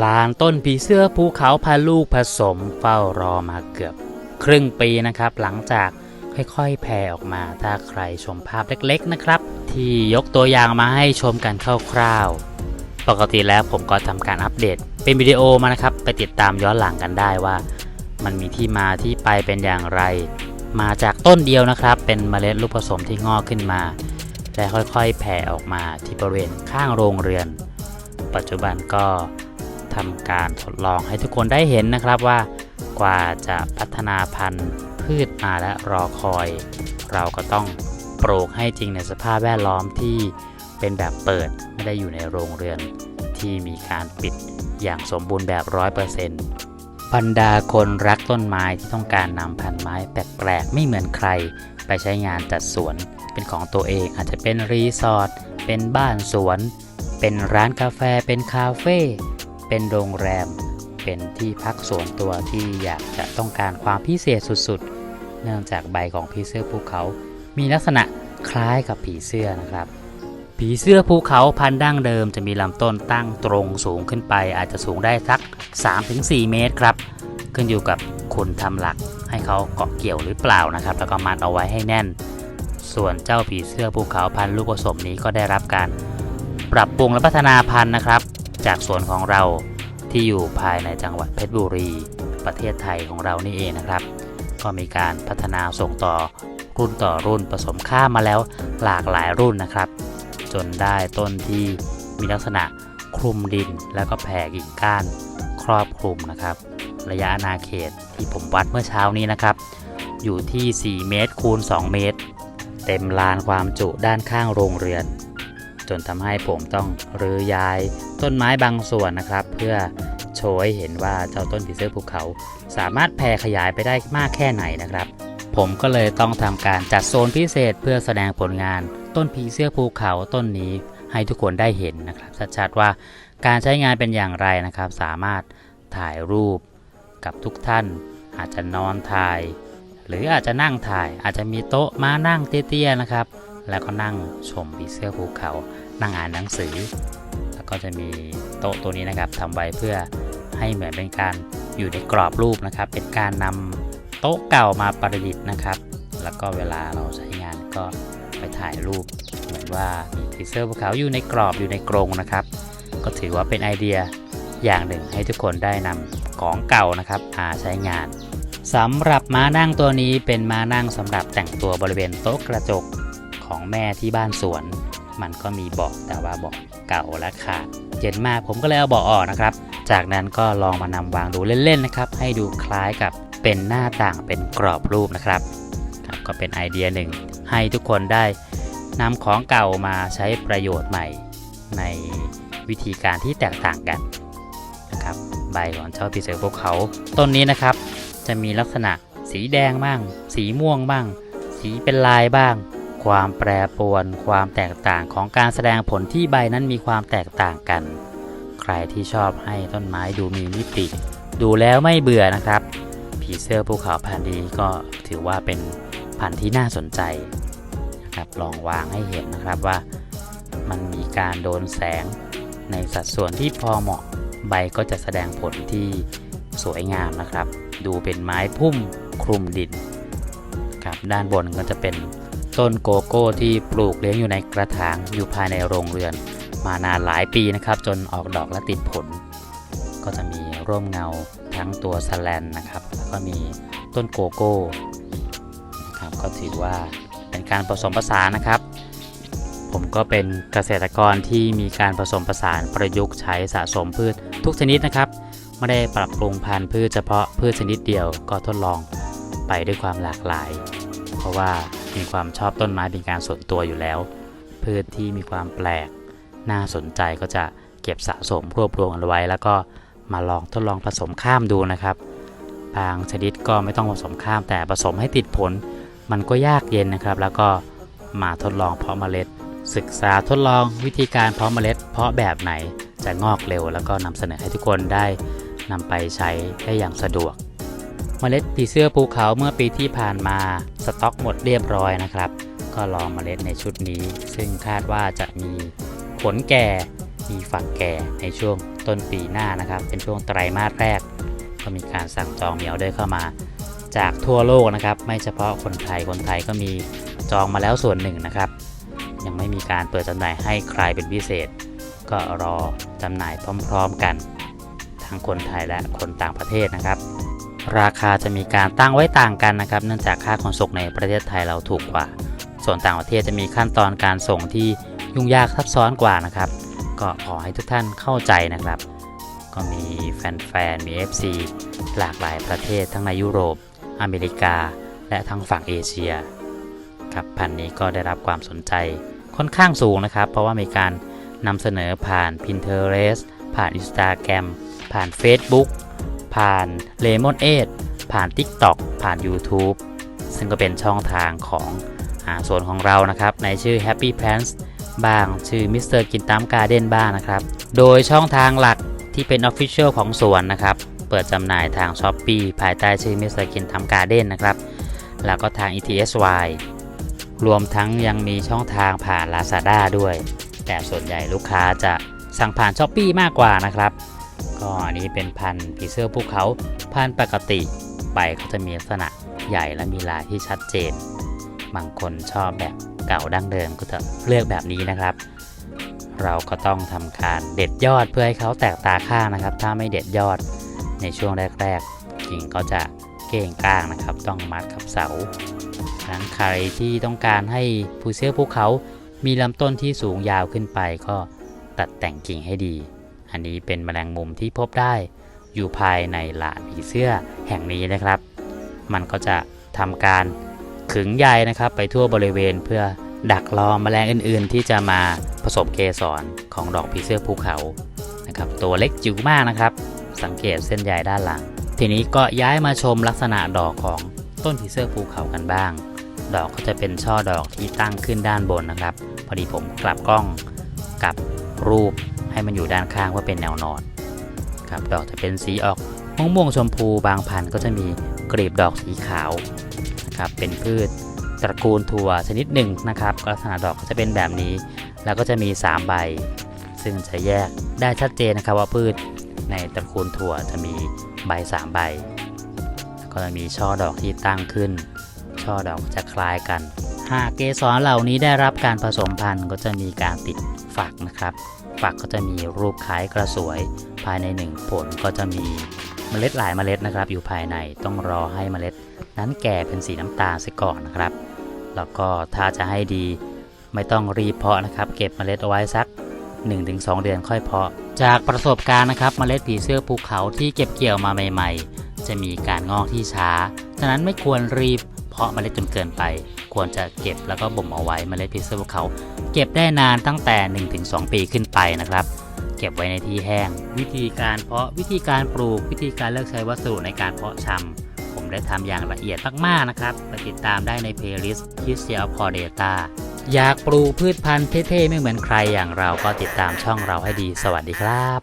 ลานต้นผีเสื้อภูเขาพาลูกผสมเฝ้ารอมาเกือบครึ่งปีนะครับ หลังจากค่อยๆ แผ่ออกมา ถ้าใครชมภาพเล็กๆนะครับ ที่ยกตัวอย่างมาให้ชมกันคร่าวๆ ปกติแล้วผมก็ทำการอัปเดต เป็นวิดีโอมานะครับ ไปติดตามย้อนหลังกันได้ว่า มันมีที่มาที่ไปเป็นอย่างไร มาจากต้นเดียวนะครับ เป็นเมล็ดลูกผสมที่งอกขึ้นมา และค่อยๆ แผ่ออกมาที่บริเวณข้างโรงเรือน ปัจจุบันก็ ทำการทดลองให้ทุกคนได้เห็นนะครับว่ากว่าจะพัฒนาพันธุ์พืชมาและรอคอย เราก็ต้องปลูกให้จริงในสภาพแวดล้อมที่เป็นแบบเปิดไม่ได้อยู่ในโรงเรือนที่มีการปิดอย่างสมบูรณ์แบบ 100%บรรดาคนรักต้นไม้ที่ต้องการนำพันธุ์ไม้แปลกๆไม่เหมือนใคร ไปใช้งานจัดสวนเป็นของตัวเองอาจจะเป็นรีสอร์ทเป็นบ้านสวน เป็นร้านกาแฟเป็นคาเฟ่ เป็นโรงแรม เป็นที่พักส่วนตัวที่อยากจะต้องการความพิเศษสุดๆ เนื่องจากใบของผีเสื้อภูเขา มีลักษณะคล้ายกับผีเสื้อนะครับ ผีเสื้อภูเขาพันดั้งเดิมจะมีลำต้นตั้งตรงสูงขึ้นไป อาจจะสูงได้สัก 3-4 เมตรครับ ขึ้นอยู่กับคุณทำหลักให้เขาเกาะเกี่ยวหรือเปล่านะครับ แล้วก็มัดเอาไว้ให้แน่น ส่วนเจ้าผีเสื้อภูเขาพันลูกผสมนี้ก็ได้รับการปรับปรุงและพัฒนาพันธุ์นะครับ จากสวนของเราที่อยู่ภายในจังหวัดเพชรบุรี ประเทศไทยของเรานี่เองนะครับ ก็มีการพัฒนาส่งต่อรุ่นต่อรุ่นผสมข้ามมาแล้วหลากหลายรุ่นนะครับ จนได้ต้นที่มีลักษณะคลุมดินแล้วก็แผ่กิ่งก้านครอบคลุมนะครับ ระยะอาณาเขตที่ผมวัดเมื่อเช้านี้นะครับ อยู่ที่ 4 เมตรคูณ 2 เมตร เต็มลานความจุด้านข้างโรงเรือน นทำให้ผมต้องรื้อย้ายต้นไม้บางส่วนนะครับ เพื่อโชว์ให้เห็นว่าเจ้าต้นผีเสื้อภูเขา สามารถแผ่ขยายไปได้มากแค่ไหนนะครับ ผมก็เลยต้องทำการจัดโซนพิเศษเพื่อแสดงผลงาน ต้นผีเสื้อภูเขาต้นนี้ให้ทุกคนได้เห็นนะครับชัดๆว่าการใช้งานเป็นอย่างไรนะครับ สามารถถ่ายรูปกับทุกท่าน อาจจะนอนถ่าย หรืออาจจะนั่งถ่ายอาจจะมีโต๊ะมานั่งเตี้ยๆนะครับ แล้วก็นั่งชมผีเสื้อภูเขา นั่งอ่านหนังสือ แล้วก็จะมีโต๊ะตัวนี้นะครับทำไว้เพื่อให้เหมือนเป็นการอยู่ในกรอบรูปนะครับ เป็นการนำโต๊ะเก่ามาประดิษฐ์นะครับ แล้วก็เวลาเราใช้งานก็ไปถ่ายรูป เหมือนว่ามีผีเสื้อภูเขาอยู่ในกรอบอยู่ในกรงนะครับ ก็ถือว่าเป็นไอเดียอย่างหนึ่งให้ทุกคนได้นำของเก่านะครับมาใช้งานสำหรับม้านั่งตัวนี้เป็นม้านั่งสำหรับแต่งตัวบริเวณโต๊ะกระจกของแม่ที่บ้านสวน มันก็มีเบาะแต่ว่าเบาะเก่าและขาดเย็นมากผมก็เลยเอาเบาะออกนะครับ จากนั้นก็ลองมานำวางดูเล่นๆนะครับ ให้ดูคล้ายกับเป็นหน้าต่างเป็นกรอบรูปนะครับครับ ก็เป็นไอเดียหนึ่ง ให้ทุกคนได้นำของเก่ามาใช้ประโยชน์ใหม่ ในวิธีการที่แตกต่างกันนะครับใบของเจ้าปีเสือภูเขาต้นนี้นะครับ จะมีลักษณะสีแดงบ้าง สีม่วงบ้าง สีเป็นลายบ้าง ความแปรปรวน ความแตกต่างของการแสดงผลที่ใบนั้นมีความแตกต่างกัน ใครที่ชอบให้ต้นไม้ดูมีมิติ ดูแล้วไม่เบื่อนะครับ ผีเสื้อภูเขาพันธุ์นี้ก็ถือว่าเป็นพันธุ์ที่น่าสนใจนะครับลองวางให้เห็นนะครับว่า มันมีการโดนแสงในสัดส่วนที่พอเหมาะใบก็จะแสดงผลที่สวยงามนะครับ ดูเป็นไม้พุ่มคลุมดินครับด้านบนก็จะเป็น ต้นโกโก้ที่ปลูกเลี้ยงอยู่ในกระถางอยู่ภายในโรงเรือน มานานหลายปีนะครับ จนออกดอกและติดผล ก็จะมีร่มเงาทั้งตัวสแลนนะครับ แล้วก็มีต้นโกโก้นะครับก็ถือว่าเป็นการผสมผสานนะครับ ผมก็เป็นเกษตรกรที่มีการผสมผสานประยุกต์ใช้สะสมพืชทุกชนิดนะครับ ไม่ได้ปรับปรุงพันธุ์พืชเฉพาะพืชชนิดเดียวก็ทดลองไปด้วยความหลากหลาย เพราะว่ามีความชอบต้นไม้เป็นการส่วนตัวอยู่แล้ว พืชที่มีความแปลก น่าสนใจก็จะเก็บสะสมรวบรวมเอาไว้ แล้วก็มาลองทดลองผสมข้ามดูนะครับ บางชนิดก็ไม่ต้องผสมข้ามแต่ผสมให้ติดผล มันก็ยากเย็นนะครับ แล้วก็มาทดลองเพาะเมล็ด ศึกษาทดลองวิธีการเพาะเมล็ด เพาะแบบไหนจะงอกเร็ว แล้วก็นำเสนอให้ทุกคนได้นำไปใช้ได้อย่างสะดวก เมล็ดผีเสื้อภูเขาเมื่อปีที่ผ่านมาสต็อกหมดเรียบร้อยนะครับ ก็ลองเมล็ดในชุดนี้ ซึ่งคาดว่าจะมีผลแก่มีฝักแก่ในช่วงต้นปีหน้านะครับ เป็นช่วงไตรมาสแรก ก็มีการสั่งจองมีออเดอร์เข้ามา จากทั่วโลกนะครับ ไม่เฉพาะคนไทยคนไทยก็มีจองมาแล้วส่วนหนึ่งนะครับ ยังไม่มีการเปิดจำหน่ายให้ใครเป็นพิเศษ ก็รอจำหน่ายพร้อม ๆกัน ทั้งคนไทยและคนต่างประเทศนะครับ ราคาจะมีการตั้งไว้ต่างกันนะครับ เนื่องจากค่าขนส่งในประเทศไทยเราถูกกว่า ส่วนต่างประเทศจะมีขั้นตอนการส่งที่ยุ่งยากซับซ้อนกว่านะครับ ก็ขอให้ทุกท่านเข้าใจนะครับ ก็มีแฟนๆ มี FC หลากหลายประเทศทั้งในยุโรป อเมริกา และทั้งฝั่งเอเชียครับพันนี้ก็ได้รับความสนใจค่อนข้างสูงนะครับ เพราะว่ามีการนำเสนอผ่าน Pinterest ผ่าน Instagram ผ่าน Facebook ผ่าน Lemon 8ผ่าน TikTok ผ่าน YouTube ซึ่งก็เป็นช่องทางของอส่วนของเรานะครับ ในชื่อ Happy Plants บ้างชื่อ Mr. กินตามการ์เด้นบ้างนะครับ โดยช่องทางหลักที่เป็น Official ของสวนนะครับ เปิดจำหน่ายทาง s h อ p e e ภายใต้ชื่อ Mr. กินตามการ์เด้นนะครับ แล้วก็ทาง ETSY รวมทั้งยังมีช่องทางผ่าน Lazada ด้วย แต่ส่วนใหญ่ลูกค้าจะสั่งผ่าน s h อ p e e มากกว่านะครับ ก็อันนี้เป็นพันธุ์ผีเสื้อภูเขา พันธุ์ปกติใบเขาจะมีลักษณะใหญ่และมีลายที่ชัดเจน บางคนชอบแบบเก่าดั้งเดิมก็จะเลือกแบบนี้นะครับ เราก็ต้องทำการเด็ดยอดเพื่อให้เขาแตกตาข้างนะครับ ถ้าไม่เด็ดยอดในช่วงแรกๆกิ่งก็จะเก้งก้างนะครับ ต้องมัดกับเสาดังนั้นใครที่ต้องการให้ผู้เสื้อภูเขา มีลำต้นที่สูงยาวขึ้นไปก็ตัดแต่งกิ่งให้ดี อันนี้เป็นแมลงมุมที่พบได้ อยู่ภายในหลาผีเสื้อแห่งนี้นะครับ มันก็จะทำการขึงใยนะครับ ไปทั่วบริเวณเพื่อดักรอแมลงอื่น ๆ ที่จะมาผสมเกสรของดอกผีเสื้อภูเขานะครับ ตัวเล็กจิ๋วมากนะครับ สังเกตเส้นใยด้านหลัง ทีนี้ก็ย้ายมาชมลักษณะดอกของต้นผีเสื้อภูเขากันบ้าง ดอกก็จะเป็นช่อดอกที่ตั้งขึ้นด้านบนนะครับ พอดีผมกลับกล้องกับรูป ให้มันอยู่ด้านข้างว่าเป็นแนวนอนครับดอกจะเป็นสีออกม่วงม่วงๆชมพูบางพันธุ์ก็จะมีกลีบดอกสีขาวนะครับเป็นพืชตระกูลถั่วชนิดหนึ่งนะครับลักษณะดอกก็จะเป็นแบบนี้ แล้วก็จะมี 3 ใบ ซึ่งจะแยกได้ชัดเจนนะครับว่าพืชในตระกูลถั่วจะมีใบ 3 ใบ ก็จะมีช่อดอกที่ตั้งขึ้น ช่อดอกจะคล้ายกัน หากเกสรเหล่านี้ได้รับการผสมพันธุ์ก็จะมีการติดฝักนะครับ ฝักก็จะมีรูปคล้ายกระสวย ภายในหนึ่งผลก็จะมีเมล็ดหลายเมล็ดนะครับ อยู่ภายในต้องรอให้เมล็ด นั้นแก่เป็นสีน้ำตาลซะก่อนนะครับ แล้วก็ถ้าจะให้ดีไม่ต้องรีเพาะนะครับ เก็บเมล็ดเอาไว้สัก 1-2 เดือนค่อยเพาะ จากประสบการณ์นะครับเมล็ดผีเสื้อภูเขาที่เก็บเกี่ยวมาใหม่ ๆ จะมีการงอกที่ช้า ฉะนั้นไม่ควรรีบ เพาะเมล็ดจนเกินไป ควรจะเก็บแล้วก็บ่มเอาไว้เมล็ดผีเสื้อภูเขา เก็บได้นานตั้งแต่ 1-2 ปีขึ้นไปนะครับเก็บไว้ในที่แห้ง วิธีการเพาะวิธีการปลูกวิธีการเลือกใช้วัสดุในการเพาะชำผมได้ทำอย่างละเอียดมากๆนะครับไปติดตามได้ในเพลย์ลิสต์ History of Core Data อยากปลูกพืชพันธุ์เท่ๆ ไม่เหมือนใครอย่างเราก็ติดตามช่องเราให้ดีสวัสดีครับ